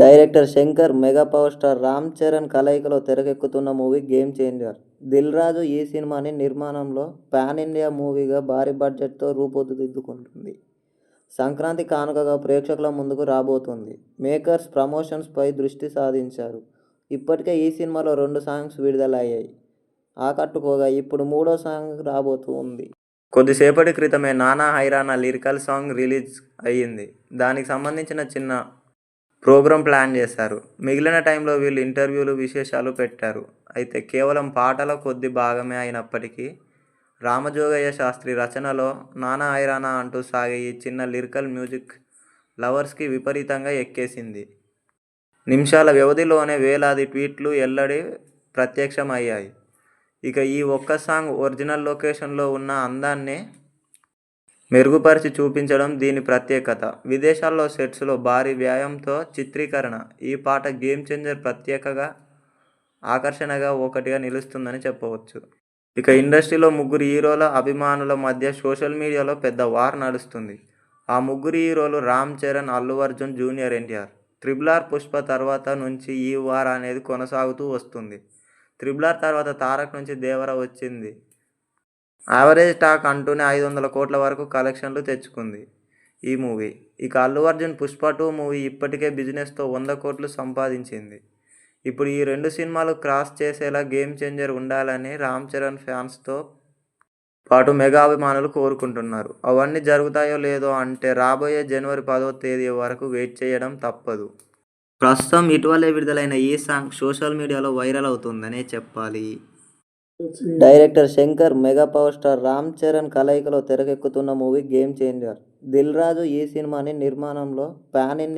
Director Shankar mega power star Ram Charan కలయికలో తెరకెక్కుతున్న movie game changer. Dil Raju ఈ సినిమాని నిర్మాణంలో పాన్ ఇండియా మూవీగా భారీ బడ్జెట్తో రూపుదిద్దుకుంటుంది సంక్రాంతి కానుకగా ప్రేక్షకుల ముందుకు రాబోతుంది. మేకర్స్ ప్రమోషన్స్పై దృష్టి సాధించారు. ఇప్పటికే ఈ సినిమాలో రెండు సాంగ్స్ విడుదలయ్యాయి. ఆకట్టుకోగా ఇప్పుడు మూడో సాంగ్ రాబోతూ ఉంది. కొద్దిసేపటి క్రితమే నానా హైరానా లిరికల్ సాంగ్ రిలీజ్ అయ్యింది. దానికి సంబంధించిన చిన్న ప్రోగ్రాం ప్లాన్ చేశారు. మిగిలిన టైంలో వీళ్ళు ఇంటర్వ్యూలు విశేషాలు పెట్టారు. అయితే కేవలం పాటల కొద్ది భాగమే అయినప్పటికీ రామజోగయ్య శాస్త్రి రచనలో నానా ఐరానా అంటూ సాగే ఈ చిన్న లిరికల్ మ్యూజిక్ లవర్స్కి విపరీతంగా ఎక్కేసింది. నిమిషాల వ్యవధిలోనే వేలాది ట్వీట్లు ఎల్లడి ప్రత్యక్షమయ్యాయి. ఇక ఈ ఒక్క సాంగ్ ఒరిజినల్ లొకేషన్లో ఉన్న అందాన్ని మెరుగుపరిచి చూపించడం దీని ప్రత్యేకత. విదేశాల్లో సెట్స్లో భారీ వ్యాయంతో చిత్రీకరణ. ఈ పాట గేమ్ చేంజర్ ప్రత్యేకగా ఆకర్షణగా ఒకటిగా నిలుస్తుందని చెప్పవచ్చు. ఇక ఇండస్ట్రీలో ముగ్గురు హీరోల అభిమానుల మధ్య సోషల్ మీడియాలో పెద్ద వార్ నడుస్తుంది. ఆ ముగ్గురు హీరోలు Ram Charan Allu Arjun junior NTR. Triple R Pushpa తర్వాత నుంచి ఈ వార్ అనేది కొనసాగుతూ వస్తుంది. త్రిబుల్ ఆర్ తర్వాత తారక్ నుంచి దేవర వచ్చింది. యావరేజ్ టాక్ అంటూనే ఐదు వందల కోట్ల వరకు కలెక్షన్లు తెచ్చుకుంది ఈ మూవీ. ఇక అల్లు అర్జున్ పుష్ప టూ మూవీ ఇప్పటికే బిజినెస్తో వంద కోట్లు సంపాదించింది. ఇప్పుడు ఈ రెండు సినిమాలు క్రాస్ చేసేలా గేమ్ చేంజర్ ఉండాలని రామ్ చరణ్ ఫ్యాన్స్తో పాటు మెగా అభిమానులు కోరుకుంటున్నారు. అవన్నీ జరుగుతాయో లేదో అంటే రాబోయే జనవరి పదో తేదీ వరకు వెయిట్ చేయడం తప్పదు. ప్రస్తుతం ఇటీవలే విడుదలైన ఈ సాంగ్ సోషల్ మీడియాలో వైరల్ అవుతుందనే చెప్పాలి. Director Shankar mega power star Ram Charan కలయికలో తెరకెక్కుతున్న movie game changer. Dil Raju ఈ సినిమాని నిర్మాణంలో పాన్ ఇండియా